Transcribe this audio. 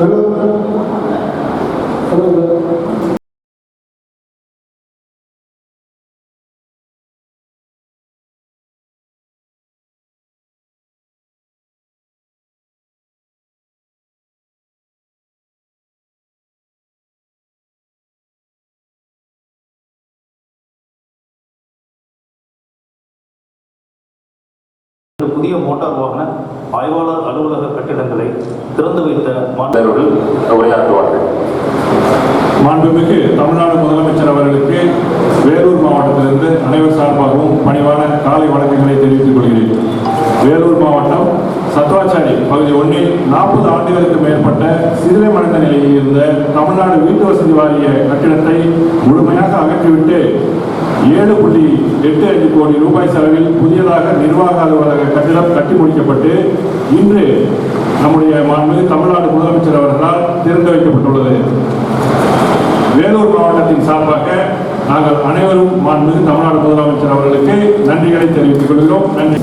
হলো புதிய மோட்டார் வாகன ஆய்வாளர் அலுவலக கட்டிடங்களை திறந்து வைத்த மாநில உரையாற்றுவார்கள். மாண்புமிகு தமிழ்நாடு முதலமைச்சர் அவர்களுக்கு வேலூர் மாவட்டத்திலிருந்து அனைவர் சார்பாகவும் பணிவான காலை வணக்கங்களை தெரிவித்துக் கொள்கிறேன். வேலூர் மாவட்டம் சத்வாச்சாரி பகுதி ஒன்றில் நாற்பது ஆண்டுகளுக்கு மேற்பட்ட சிதிலமடைந்த நிலையில் இருந்த தமிழ்நாடு வீட்டு வசதி வாரிய கட்டிடத்தை முழுமையாக அகற்றிவிட்டு ஏழு புள்ளி எட்டு ஐந்து கோடி ரூபாய் செலவில் புதியதாக நிர்வாக அலுவலக கட்டிடம் கட்டி முடிக்கப்பட்டு இன்று நம்முடைய மாண்பு தமிழ்நாடு முதலமைச்சர் அவர்களால் திறந்து வைக்கப்பட்டுள்ளது. வேலூர் மாவட்டத்தின் சார்பாக நாங்கள் அனைவரும் மாண்பு தமிழ்நாடு முதலமைச்சர் அவர்களுக்கு நன்றிகளை தெரிவித்துக் கொள்கிறோம். நன்றி.